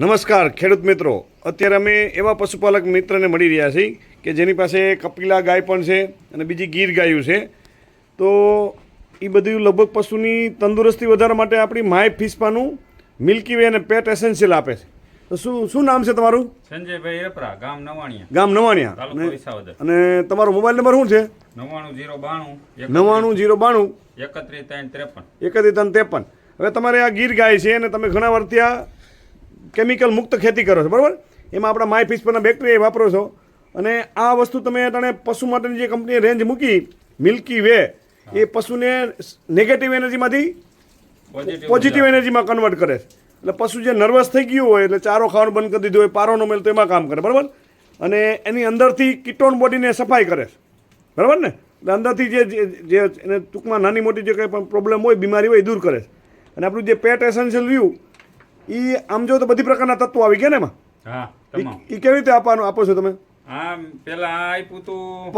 નમસ્કાર ખેડૂત મિત્રો. અત્યારે અમે એવા પશુપાલક મિત્રને મળી રહ્યા છીએ કે જેની પાસે કપિલા ગાય પણ છે અને બીજી ગીર ગાયું છે. તો એ બધું લગભગ પશુની તંદુરસ્તી વધારવા માટે આપણી માય ફિસ્પાનું મિલ્કી વે અને પેટ એસેન્શિયલ આપે છે. તો શું શું નામ છે તમારું? સંજયભાઈ રપરા ગામ નવાણિયા. ગામ નવાણિયા. અને- અને તમારો મોબાઈલ નંબર શું છે? નવ્વાણું જીરો બાણું નવ્વાણું જીરો બાણું. એકત્રીસ ત્રણ ત્રેપન. એકત્રીસ ત્રણ ત્રેપન. હવે તમારે આ ગીર ગાય છે અને તમે ઘણા વર્ત્યા કેમિકલ મુક્ત ખેતી કરો છો બરાબર? એમાં આપણા માય ફિશ પરના બેક્ટેરિયા વાપરો છો. અને આ વસ્તુ તમે અટાણે પશુ માટેની જે કંપનીએ રેન્જ મૂકી મિલ્કી વે એ પશુને નેગેટિવ એનર્જીમાંથી પોઝિટિવ એનર્જીમાં કન્વર્ટ કરે છે. એટલે પશુ જે નર્વસ થઈ ગયું હોય એટલે ચારો ખાવાનું બંધ કરી દીધું હોય પારોનો મેલ તો એમાં કામ કરે બરાબર? અને એની અંદરથી કીટોન બોડીને સફાઈ કરે છે બરાબર ને? એટલે અંદરથી જે જે- જે એને ટૂંકમાં નાની મોટી જે કંઈ પણ પ્રોબ્લેમ હોય બીમારી હોય એ દૂર કરે છે. અને આપણું જે પેટ એસેન્શિયલ વ્યૂ એ આમ જો તો બધી પ્રકારના તત્વો આવી ગયા ને એમાં? હા એ કેવી રીતે આપવાનું આપો છો તમે? આ પેલા આપ્યું તું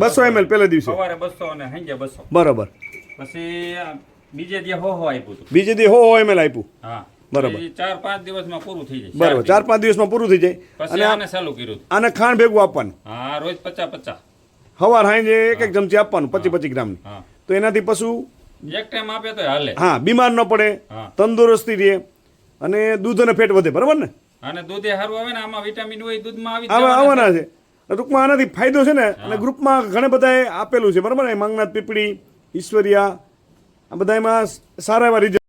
બસો એમએલ 200 દિવસે. સવારે બસો અને સાંજે બસો બરાબર. પછી બીજે દી હો હો આપ્યું તું. બીજે દી હો હો એમએલ આપ્યું. હા. બરાબર. ચાર પાંચ દિવસમાં પૂરું થઈ જાય. બરાબર. ચાર પાંચ દિવસમાં પૂરું થઈ જાય. અને આને ચાલુ કર્યું આને ખાંડ ભેગું આપવાનું. હા રોજ પચાસ પચાસ. હવાર હાંજે એક એક ચમચી આપવાનું પચીસ પચીસ ગ્રામની. તો એનાથી પશુ એક ટાઈમ આપે તો હાલે. હા બીમાર ન પડે તંદુરસ્તી રહે. અને દૂધ અને ફેટ વધે બરાબર ને? અને દૂધે સારું આવે ને આમાં વિટામિન હોય દૂધમાં આવી આવા આવવાના છે. ટૂંકમાં આનાથી ફાયદો છે ને અને ગ્રુપમાં ઘણા બધાએ આપેલું છે બરાબર ને? માંગનાથ પીપળી ઈશ્વરિયા આ બધા એમાં સારા એવા રિઝલ્ટ